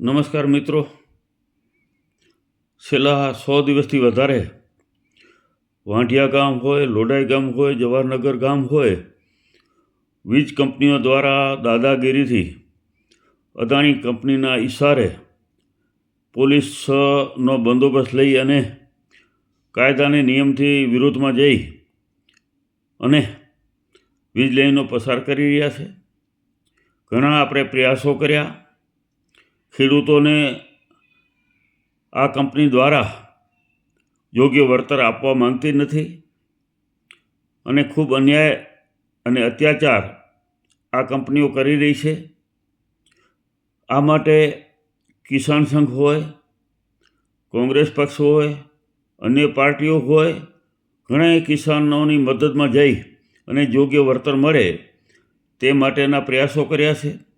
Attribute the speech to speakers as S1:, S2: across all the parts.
S1: નમસ્કાર મિત્રો. છેલ્લા સો દિવસથી વધારે વાંઢિયા ગામ હોય લોડાઈ ગામ હોય, જવાહરનગર ગામ હોય, વીજ કંપનીઓ દ્વારા દાદાગીરીથી અદાણી કંપનીના ઈશારે પોલીસનો બંદોબસ્ત લઈ અને કાયદાને નિયમથી વિરોધમાં જઈ અને વીજ લાઈનો પસાર કરી રહ્યા છે. ઘણા આપણે પ્રયાસો કર્યા. ખેડૂતોને આ કંપની દ્વારા યોગ્ય વળતર આપવા માંગતી નથી અને ખૂબ અન્યાય અને અત્યાચાર આ કંપનીઓ કરી રહી છે. આ માટે કિસાન સંઘ હોય, કોંગ્રેસ પક્ષ હોય, અન્ય પાર્ટીઓ હોય ઘણા કિસાનોની મદદમાં જઈ અને યોગ્ય વળતર મળે તે માટેના પ્રયાસો કર્યા છે.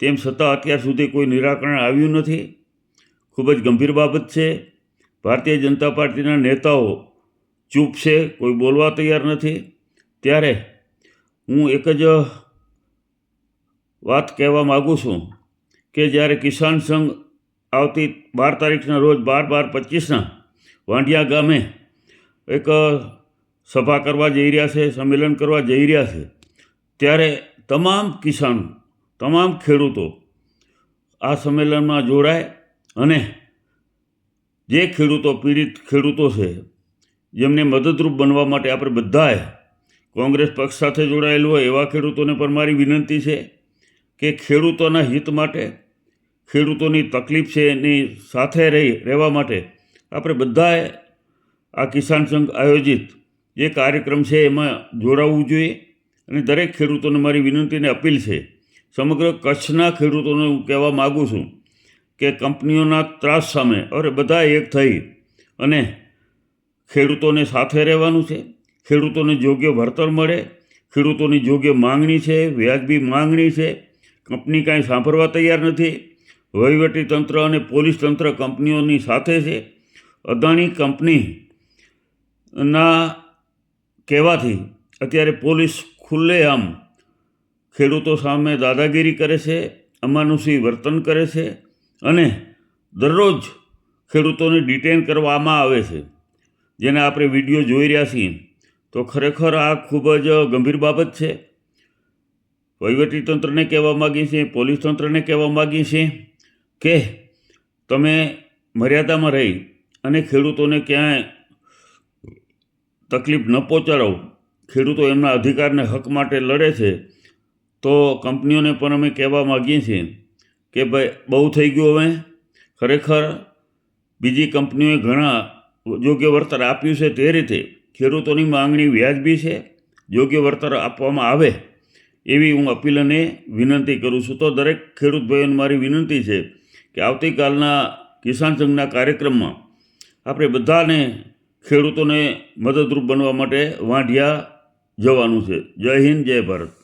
S1: તેમ છતાં અત્યાર સુધી કોઈ નિરાકરણ આવ્યું નથી. ખૂબ જ ગંભીર બાબત છે. ભારતીય જનતા પાર્ટીના નેતાઓ ચૂપ છે, કોઈ બોલવા તૈયાર નથી. ત્યારે હું એક જ વાત કહેવા માગું છું કે જ્યારે કિસાન સંઘ આવતી બાર તારીખના રોજ બાર બાર પચીસના વાંઢિયા ગામે એક સભા કરવા જઈ રહ્યા છે, સંમેલન કરવા જઈ રહ્યા છે, ત્યારે તમામ કિસાનો તમામ ખેડૂતો આ સંમેલનમાં જોડાય અને જે ખેડૂતો, પીડિત ખેડૂતો છે, જેમને મદદરૂપ બનવા માટે આપણે બધાએ કોંગ્રેસ પક્ષ સાથે જોડાયેલું હોય એવા ખેડૂતોને પણ મારી વિનંતી છે કે ખેડૂતોના હિત માટે, ખેડૂતોની તકલીફ છે એની સાથે રહી, રહેવા માટે આપણે બધાએ આ કિસાન સંઘ આયોજિત જે કાર્યક્રમ છે એમાં જોડાવવું જોઈએ અને દરેક ખેડૂતોને મારી વિનંતીને અપીલ છે સમગ્ર કચ્છના ખેડૂતોને હું કહેવા માગું છું કે કંપનીઓના ત્રાસ સામે, અરે બધા એક થઈ અને ખેડૂતોને સાથે રહેવાનું છે, ખેડૂતોને યોગ્ય વળતર મળે, ખેડૂતોની યોગ્ય માંગણી છે, વ્યાજબી માંગણી છે, કંપની કાંઈ સાંભળવા તૈયાર નથી, વહીવટી તંત્ર અને પોલીસ તંત્ર કંપનીઓની સાથે છે, અદાણી કંપનીના કહેવાથી અત્યારે પોલીસ ખુલ્લેઆમ ખેડૂતો સામે દાદાગીરી કરે છે અમાનુષી વર્તન કરે છે અને દરરોજ ખેડૂતોને ડિટેન કરવામાં આવે છે. જેને આપણે વીડિયો જોઈ રહ્યા છીએ, તો ખરેખર આ ખૂબ જ ગંભીર બાબત છે. વહીવટી તંત્રને કહેવા માગીએ છીએ, પોલીસ તંત્રને કહેવા માગીએ છીએ કે તમે મર્યાદામાં રહી અને ખેડૂતોને ક્યાંય તકલીફ ન પહોંચાડો. ખેડૂતો એમના અધિકારને હક માટે લડે છે. તો કંપનીઓને પણ અમે કહેવા માગીએ છીએ કે ભાઈ, બહુ થઈ ગયું હવે. ખરેખર બીજી કંપનીઓએ ઘણા યોગ્ય વળતર આપ્યું છે તે રીતે. ખેડૂતોની માંગણી વ્યાજબી છે. યોગ્ય વળતર આપવામાં આવે એવી હું અપીલ અને વિનંતી કરું છું. તો દરેક ખેડૂત ભાઈઓને મારી વિનંતી છે કે આવતીકાલના કિસાન સંઘના કાર્યક્રમમાં આપણે બધાને ખેડૂતોને મદદરૂપ બનવા માટે વાંઢિયા જવાનું છે. જય હિન્દ, જય ભારત.